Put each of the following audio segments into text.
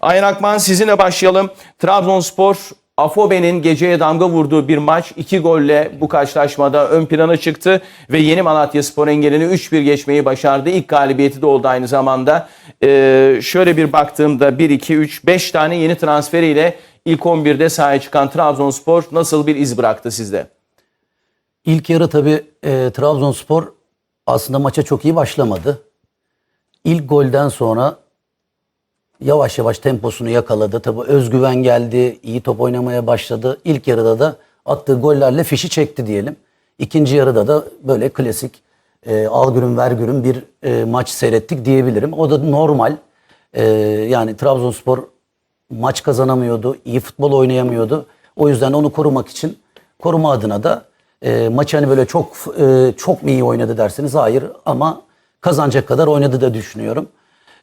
Ayhan Akman sizinle başlayalım. Trabzonspor Afobe'nin geceye damga vurduğu bir maç. iki golle bu karşılaşmada ön plana çıktı ve Yeni Malatya Spor engelini 3-1 geçmeyi başardı. İlk galibiyeti de oldu aynı zamanda. Ee, şöyle bir baktığımda 1, 2, 3, 5 tane yeni transferiyle ilk 11'de sahaya çıkan Trabzonspor nasıl bir iz bıraktı sizde? İlk yarı tabii e, Trabzonspor aslında maça çok iyi başlamadı. İlk golden sonra yavaş yavaş temposunu yakaladı. Tabii özgüven geldi, iyi top oynamaya başladı. İlk yarıda da attığı gollerle fişi çekti diyelim. İkinci yarıda da böyle klasik e, al gürüm ver gürüm bir e, maç seyrettik diyebilirim. O da normal. E, yani Trabzonspor maç kazanamıyordu, iyi futbol oynayamıyordu. O yüzden onu korumak için, koruma adına da e, maçı hani böyle çok e, çok mu iyi oynadı derseniz hayır ama kazanacak kadar oynadı da düşünüyorum.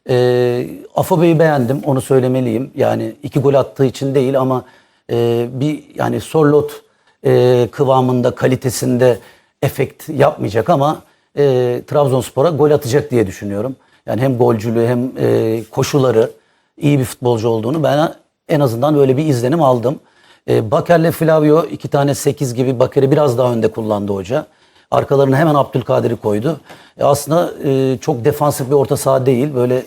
E, Afobe'yi beğendim, onu söylemeliyim. Yani iki gol attığı için değil ama e, bir yani Sorlot e, kıvamında, kalitesinde efekt yapmayacak ama e, Trabzonspor'a gol atacak diye düşünüyorum. Yani hem golcülüğü hem e, koşuları iyi bir futbolcu olduğunu ben en azından öyle bir izlenim aldım. E, Baker'le Flavio iki tane 8 gibi Baker'i biraz daha önde kullandı hoca. Arkalarına hemen Abdülkadir'i koydu. E, aslında e, çok defansif bir orta saha değil. Böyle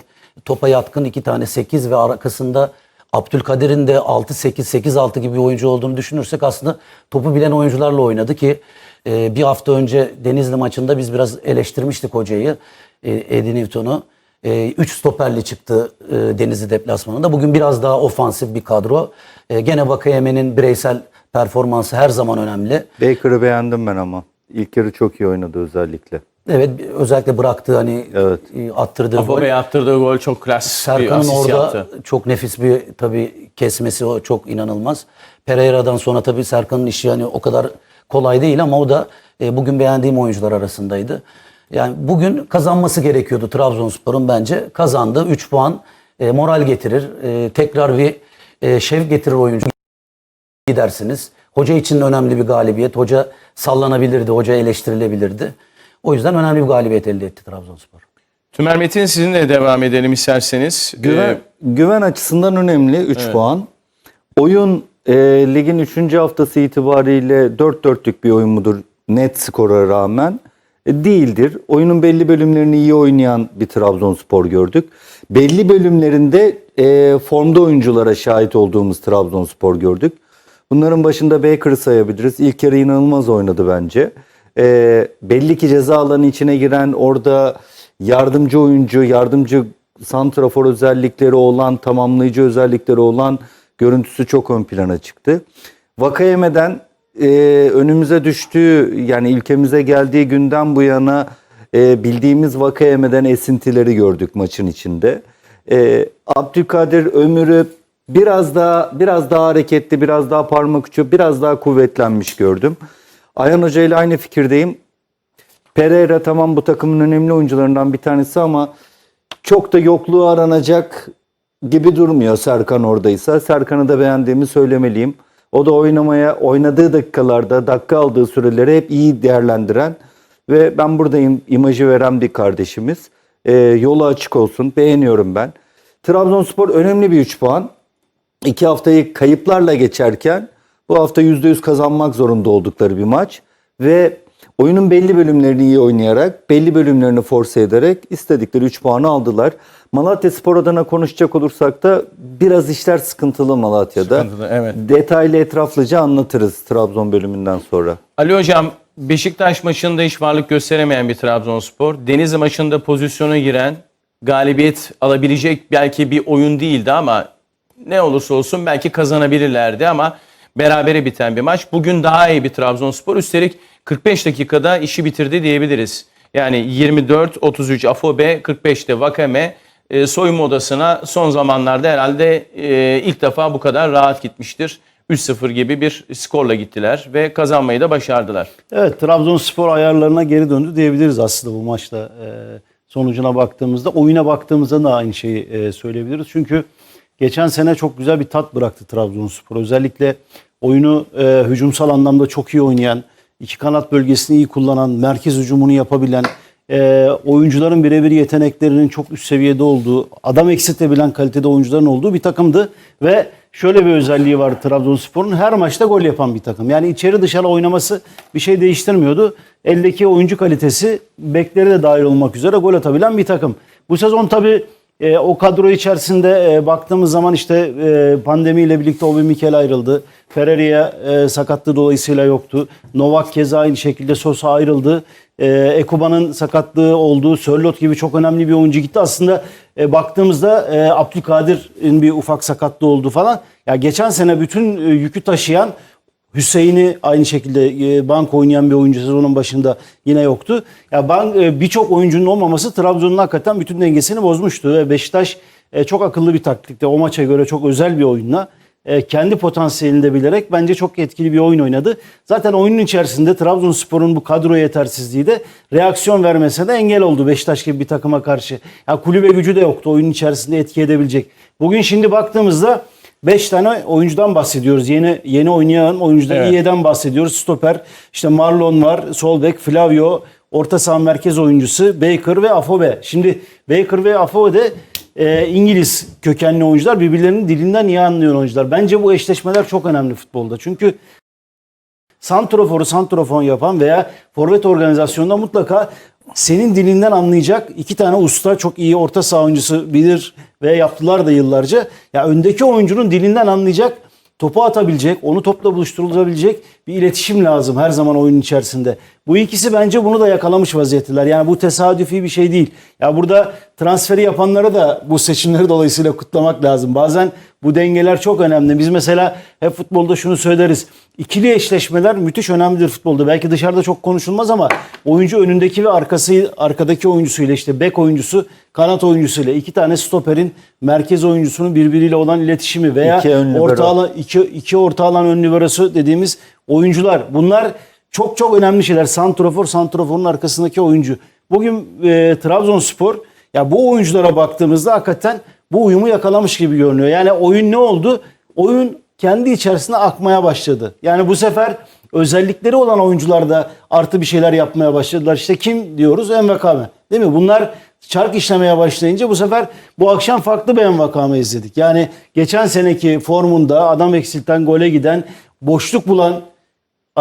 topa yatkın iki tane 8 ve arkasında Abdülkadir'in de 6-8, 8-6 gibi bir oyuncu olduğunu düşünürsek aslında topu bilen oyuncularla oynadı ki e, bir hafta önce Denizli maçında biz biraz eleştirmiştik hocayı, e, Eddie Newton'u. 3 stoperli çıktı e, Denizli deplasmanında. Bugün biraz daha ofansif bir kadro. E, gene Vakayeme'nin bireysel performansı her zaman önemli. Baker'ı beğendim ben ama. İlk yarı çok iyi oynadı özellikle. Evet özellikle bıraktığı hani Evet. e, attırdığı gol. Afobe yaptırdığı gol çok klas Serkan'ın orada yaptı. çok nefis bir tabii kesmesi o çok inanılmaz. Pereira'dan sonra tabii Serkan'ın işi yani o kadar kolay değil ama o da e, bugün beğendiğim oyuncular arasındaydı. Yani bugün kazanması gerekiyordu Trabzonspor'un bence. Kazandı. 3 puan e, moral getirir. E, tekrar bir e, şevk getirir oyuncu gidersiniz. Hoca için önemli bir galibiyet. Hoca sallanabilirdi, hoca eleştirilebilirdi. O yüzden önemli bir galibiyet elde etti Trabzonspor. Tümer Metin sizinle devam edelim isterseniz. Güven, Ee, güven açısından önemli 3 puan. Oyun e, ligin 3. haftası itibariyle 4-4'lük bir oyun mudur net skora rağmen? E, değildir. Oyunun belli bölümlerini iyi oynayan bir Trabzonspor gördük. Belli bölümlerinde e, formda oyunculara şahit olduğumuz Trabzonspor gördük. Bunların başında Baker'ı sayabiliriz. İlk yarı inanılmaz oynadı bence. E, belli ki ceza alanı içine giren orada yardımcı oyuncu, yardımcı santrafor özellikleri olan, tamamlayıcı özellikleri olan görüntüsü çok ön plana çıktı. Vakayeme'den e, önümüze düştüğü yani ülkemize geldiği günden bu yana e, bildiğimiz Vakayeme'den esintileri gördük maçın içinde. E, Abdülkadir Ömür'ü biraz daha biraz daha hareketli, biraz daha parmak ucu, biraz daha kuvvetlenmiş gördüm. Ayhan Hoca ile aynı fikirdeyim. Pereira tamam bu takımın önemli oyuncularından bir tanesi ama çok da yokluğu aranacak gibi durmuyor Serkan oradaysa. Serkan'ı da beğendiğimi söylemeliyim. O da oynamaya, oynadığı dakikalarda, dakika aldığı süreleri hep iyi değerlendiren ve ben buradayım imajı veren bir kardeşimiz. Ee, yolu açık olsun. Beğeniyorum ben. Trabzonspor önemli bir 3 puan. İki haftayı kayıplarla geçerken bu hafta %100 kazanmak zorunda oldukları bir maç. Ve oyunun belli bölümlerini iyi oynayarak, belli bölümlerini force ederek istedikleri 3 puanı aldılar. Malatya Spor adına konuşacak olursak da biraz işler sıkıntılı Malatya'da. Sıkıntılı, evet. Detaylı etraflıca anlatırız Trabzon bölümünden sonra. Ali Hocam Beşiktaş maçında hiç varlık gösteremeyen bir Trabzonspor. Denizli maçında pozisyona giren galibiyet alabilecek belki bir oyun değildi ama ne olursa olsun belki kazanabilirlerdi ama berabere biten bir maç. Bugün daha iyi bir Trabzonspor. Üstelik 45 dakikada işi bitirdi diyebiliriz. Yani 24-33 Afobe, 45'te Vakame e, soyunma odasına son zamanlarda herhalde e, ilk defa bu kadar rahat gitmiştir. 3-0 gibi bir skorla gittiler ve kazanmayı da başardılar. Evet Trabzonspor ayarlarına geri döndü diyebiliriz aslında bu maçta. Ee, sonucuna baktığımızda, oyuna baktığımızda da aynı şeyi e, söyleyebiliriz. Çünkü geçen sene çok güzel bir tat bıraktı Trabzonspor. Özellikle oyunu e, hücumsal anlamda çok iyi oynayan, iki kanat bölgesini iyi kullanan, merkez hücumunu yapabilen, e, oyuncuların birebir yeteneklerinin çok üst seviyede olduğu, adam eksiltebilen kalitede oyuncuların olduğu bir takımdı. Ve şöyle bir özelliği var Trabzonspor'un her maçta gol yapan bir takım. Yani içeri dışarı oynaması bir şey değiştirmiyordu. Eldeki oyuncu kalitesi bekleri de dahil olmak üzere gol atabilen bir takım. Bu sezon tabii e, o kadro içerisinde e, baktığımız zaman işte e, pandemiyle birlikte Obi Mikel ayrıldı. Ferreira e, sakatlığı dolayısıyla yoktu. Novak keza aynı şekilde Sosa ayrıldı. E, Ekuba'nın sakatlığı oldu. Sörlot gibi çok önemli bir oyuncu gitti. Aslında e, baktığımızda e, Abdülkadir'in bir ufak sakatlığı oldu falan. Ya geçen sene bütün e, yükü taşıyan Hüseyin'i aynı şekilde e, bank oynayan bir oyuncu sezonun başında yine yoktu. Ya bank e, birçok oyuncunun olmaması Trabzon'un hakikaten bütün dengesini bozmuştu ve Beşiktaş e, çok akıllı bir taktikte o maça göre çok özel bir oyunla kendi potansiyelini de bilerek bence çok etkili bir oyun oynadı. Zaten oyunun içerisinde Trabzonspor'un bu kadro yetersizliği de reaksiyon vermesine de engel oldu Beşiktaş gibi bir takıma karşı. Ya kulübe gücü de yoktu oyunun içerisinde etki edebilecek. Bugün şimdi baktığımızda 5 tane oyuncudan bahsediyoruz. Yeni yeni oynayan oyuncudan Evet. İYE'den bahsediyoruz. Stoper, işte Marlon var, sol bek, Flavio, orta saha merkez oyuncusu, Baker ve Afobe. Şimdi Baker ve Afobe de e, İngiliz kökenli oyuncular. Birbirlerinin dilinden iyi anlayan oyuncular. Bence bu eşleşmeler çok önemli futbolda. Çünkü santroforu santrofor yapan veya forvet organizasyonunda mutlaka senin dilinden anlayacak iki tane usta çok iyi orta saha oyuncusu bilir ve yaptılar da yıllarca. Ya öndeki oyuncunun dilinden anlayacak, topu atabilecek, onu topla buluşturulabilecek bir iletişim lazım her zaman oyunun içerisinde. Bu ikisi bence bunu da yakalamış vaziyetteler. Yani bu tesadüfi bir şey değil. Ya burada transferi yapanları da bu seçimleri dolayısıyla kutlamak lazım. Bazen bu dengeler çok önemli. Biz mesela hep futbolda şunu söyleriz. İkili eşleşmeler müthiş önemlidir futbolda. Belki dışarıda çok konuşulmaz ama oyuncu önündeki ve arkası arkadaki oyuncusuyla işte bek oyuncusu, kanat oyuncusuyla iki tane stoperin merkez oyuncusunun birbiriyle olan iletişimi veya İki orta alan iki, iki orta alan ön liberosu dediğimiz oyuncular. Bunlar çok çok önemli şeyler. Santrofor, santroforun arkasındaki oyuncu. Bugün e, Trabzonspor ya bu oyunculara baktığımızda hakikaten bu uyumu yakalamış gibi görünüyor. Yani oyun ne oldu? Oyun kendi içerisinde akmaya başladı. Yani bu sefer özellikleri olan oyuncular da artı bir şeyler yapmaya başladılar. İşte kim diyoruz? Envakame. Değil mi? Bunlar çark işlemeye başlayınca bu sefer bu akşam farklı bir Envakame izledik. Yani geçen seneki formunda adam eksilten gole giden boşluk bulan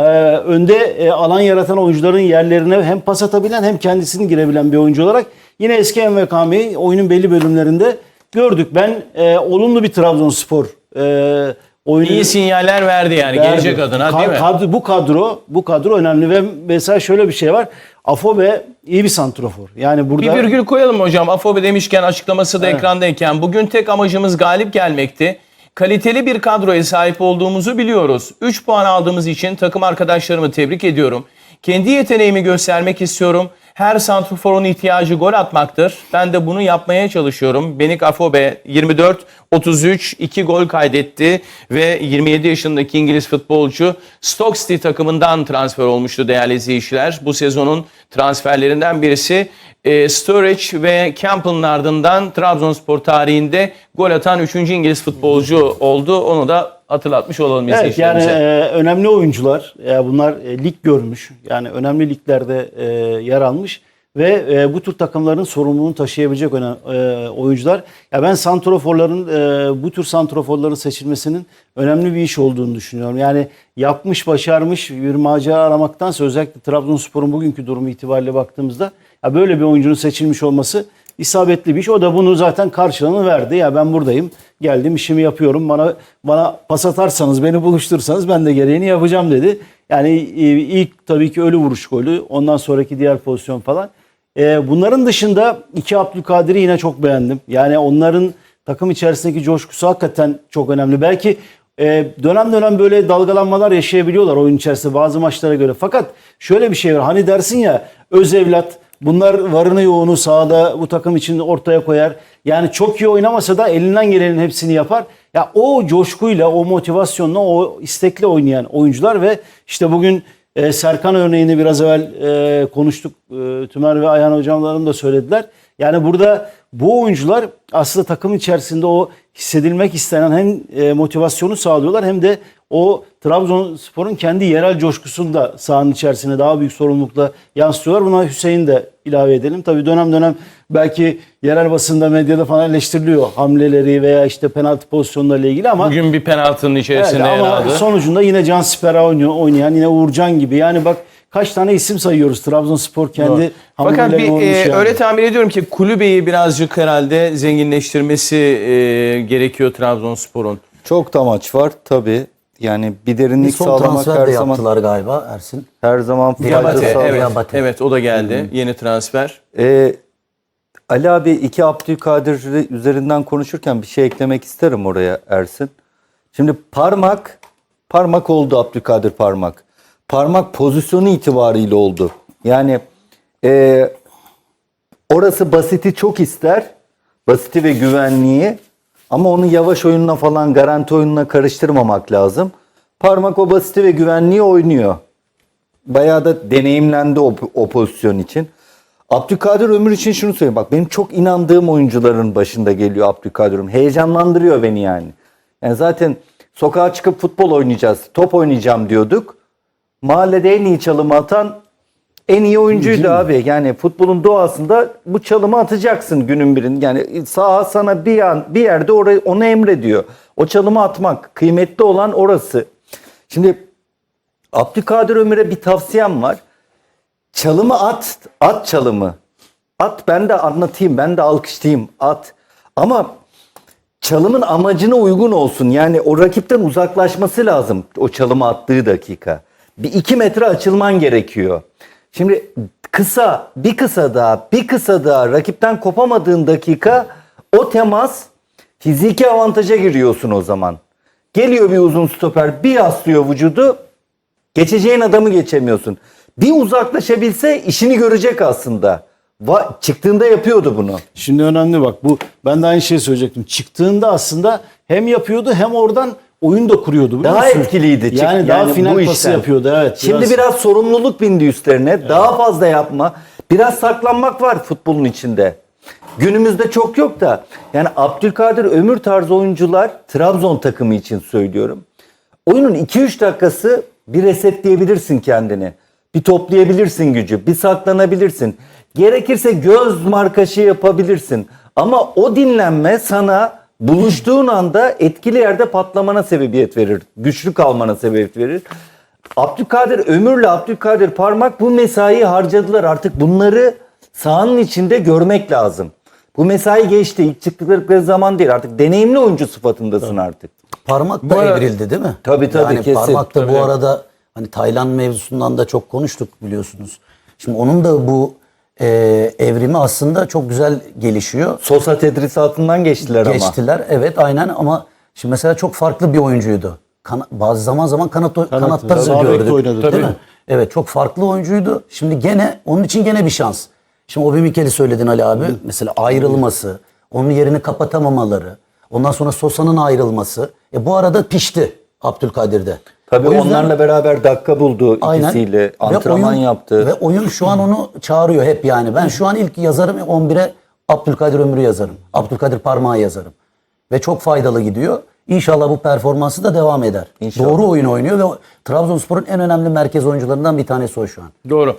ee, önde e, alan yaratan oyuncuların yerlerine hem pas atabilen hem kendisinin girebilen bir oyuncu olarak yine eski MVK'yi oyunun belli bölümlerinde gördük. Ben e, olumlu bir Trabzonspor e, oyunu İyi sinyaller verdi yani verdi. gelecek adına değil mi? kadro- bu kadro bu kadro önemli ve mesela şöyle bir şey var. Afobe iyi bir santrofor. Yani burada Bir virgül koyalım hocam. Afobe demişken açıklaması da ekrandayken. Bugün tek amacımız galip gelmekti. Kaliteli bir kadroya sahip olduğumuzu biliyoruz. 3 puan aldığımız için takım arkadaşlarımı tebrik ediyorum. Kendi yeteneğimi göstermek istiyorum. Her santrforun ihtiyacı gol atmaktır. Ben de bunu yapmaya çalışıyorum. Benik Afobe 24 33 2 gol kaydetti ve 27 yaşındaki İngiliz futbolcu Stoke City takımından transfer olmuştu değerli izleyiciler. Bu sezonun transferlerinden birisi e, Sturridge ve Campbell'ın ardından Trabzonspor tarihinde gol atan 3. İngiliz futbolcu oldu. Onu da hatırlatmış olalım Evet yani e, önemli oyuncular. E, bunlar e, lig görmüş. Yani önemli liglerde e, yer almış ve e, bu tür takımların sorumluluğunu taşıyabilecek önem, e, oyuncular. Ya ben santroforların e, bu tür santroforların seçilmesinin önemli bir iş olduğunu düşünüyorum. Yani yapmış, başarmış bir macera aramaktansa özellikle Trabzonspor'un bugünkü durumu itibariyle baktığımızda ya böyle bir oyuncunun seçilmiş olması isabetli bir iş. O da bunu zaten karşılığını verdi. Ya ben buradayım. Geldim işimi yapıyorum. Bana bana pas atarsanız, beni buluşturursanız ben de gereğini yapacağım dedi. Yani e, ilk tabii ki ölü vuruş golü. Ondan sonraki diğer pozisyon falan. E, bunların dışında iki Abdülkadir'i yine çok beğendim. Yani onların takım içerisindeki coşkusu hakikaten çok önemli. Belki e, dönem dönem böyle dalgalanmalar yaşayabiliyorlar oyun içerisinde bazı maçlara göre. Fakat şöyle bir şey var. Hani dersin ya öz evlat bunlar varını yoğunu sahada bu takım için ortaya koyar. Yani çok iyi oynamasa da elinden gelenin hepsini yapar. Ya o coşkuyla, o motivasyonla, o istekle oynayan oyuncular ve işte bugün e, Serkan örneğini biraz evvel e, konuştuk. E, Tümer ve Ayhan hocamlarım da söylediler. Yani burada bu oyuncular aslında takım içerisinde o hissedilmek istenen hem e, motivasyonu sağlıyorlar hem de o Trabzonspor'un kendi yerel coşkusunu da sahanın içerisine daha büyük sorumlulukla yansıtıyorlar. Buna Hüseyin de ilave edelim. Tabii dönem dönem belki yerel basında medyada falan eleştiriliyor hamleleri veya işte penaltı pozisyonlarıyla ilgili ama Bugün bir penaltının Evet, içerisinde yer ama aldı. sonucunda yine Can Sipera oynuyor, oynayan yine Uğurcan gibi. Yani bak kaç tane isim sayıyoruz. Trabzonspor kendi Fakat bir e, yani. öyle tahmin ediyorum ki kulübeyi birazcık herhalde zenginleştirmesi e, gerekiyor Trabzonspor'un. Çok da maç var tabii. Yani bir Bir derinlik son sağlamak transfer her de zaman yaptılar galiba Ersin. her zaman fayda Diabate, sağlar. evet, Diabate. evet o da geldi. Yeni transfer. Ee, Ali abi iki Abdülkadir üzerinden konuşurken bir şey eklemek isterim oraya Ersin. Şimdi parmak, parmak oldu Abdülkadir parmak. Parmak pozisyonu itibariyle oldu. Yani e, orası basiti çok ister. Basiti ve güvenliği. Ama onu yavaş oyununa falan garanti oyununa karıştırmamak lazım. Parmak o basiti ve güvenliği oynuyor. Bayağı da deneyimlendi o, o pozisyon için. Abdülkadir Ömür için şunu söyleyeyim. Bak benim çok inandığım oyuncuların başında geliyor Abdülkadir Ömür. Heyecanlandırıyor beni yani. Yani zaten sokağa çıkıp futbol oynayacağız, top oynayacağım diyorduk. Mahallede en iyi çalımı atan en iyi oyuncuydu abi. Yani futbolun doğasında bu çalımı atacaksın günün birinde. Yani saha sana bir an bir yerde orayı onu emrediyor. O çalımı atmak kıymetli olan orası. Şimdi Abdülkadir Ömür'e bir tavsiyem var. Çalımı at, at çalımı. At ben de anlatayım, ben de alkışlayayım, at. Ama çalımın amacına uygun olsun. Yani o rakipten uzaklaşması lazım o çalımı attığı dakika. Bir iki metre açılman gerekiyor. Şimdi kısa, bir kısa daha, bir kısa daha rakipten kopamadığın dakika o temas fiziki avantaja giriyorsun o zaman. Geliyor bir uzun stoper bir yaslıyor vücudu Geçeceğin adamı geçemiyorsun. Bir uzaklaşabilse işini görecek aslında. Va- çıktığında yapıyordu bunu. Şimdi önemli bak bu ben de aynı şeyi söyleyecektim. Çıktığında aslında hem yapıyordu hem oradan oyun da kuruyordu. Daha musun? etkiliydi. Çık- Yani, daha final pası işten. yapıyordu evet. Şimdi biraz, sorumluluk bindi üstlerine. Daha fazla yapma. Biraz saklanmak var futbolun içinde. Günümüzde çok yok da. Yani Abdülkadir Ömür tarzı oyuncular Trabzon takımı için söylüyorum. Oyunun 2-3 dakikası bir resetleyebilirsin kendini. Bir toplayabilirsin gücü. Bir saklanabilirsin. Gerekirse göz markaşı yapabilirsin. Ama o dinlenme sana buluştuğun anda etkili yerde patlamana sebebiyet verir. Güçlü kalmana sebebiyet verir. Abdülkadir Ömür'le Abdülkadir Parmak bu mesaiyi harcadılar. Artık bunları sahanın içinde görmek lazım. Bu mesai geçti. İlk çıktıkları zaman değil. Artık deneyimli oyuncu sıfatındasın artık. Parmak da Bu evrildi değil mi? Tabii, tabii, yani kesin. Parmak da Tabii. bu arada hani Tayland mevzusundan da çok konuştuk biliyorsunuz. Şimdi onun da bu e, evrimi aslında çok güzel gelişiyor. Sosa tedrisatından geçtiler ama. Geçtiler evet aynen ama şimdi mesela çok farklı bir oyuncuydu. Kana- bazı zaman zaman kanat, kanatta bekte gördük. oynadı, değil tabii. mi? Evet çok farklı oyuncuydu. Şimdi gene onun için gene bir şans. Şimdi Obi Mikel'i söyledin Ali abi. Mesela ayrılması, onun yerini kapatamamaları, ondan sonra Sosa'nın ayrılması. E bu arada pişti Abdülkadir'de. Tabii O yüzden- onlarla beraber dakika buldu Aynen. ikisiyle. Ve Antrenman oyun- yaptı. Ve oyun şu an onu çağırıyor hep yani. Ben şu an ilk yazarım 11'e Abdülkadir Ömür'ü yazarım. Abdülkadir Parmağı yazarım. Ve çok faydalı gidiyor. İnşallah bu performansı da devam eder. İnşallah. Doğru oyun oynuyor ve Trabzonspor'un en önemli merkez oyuncularından bir tanesi o şu an. Doğru.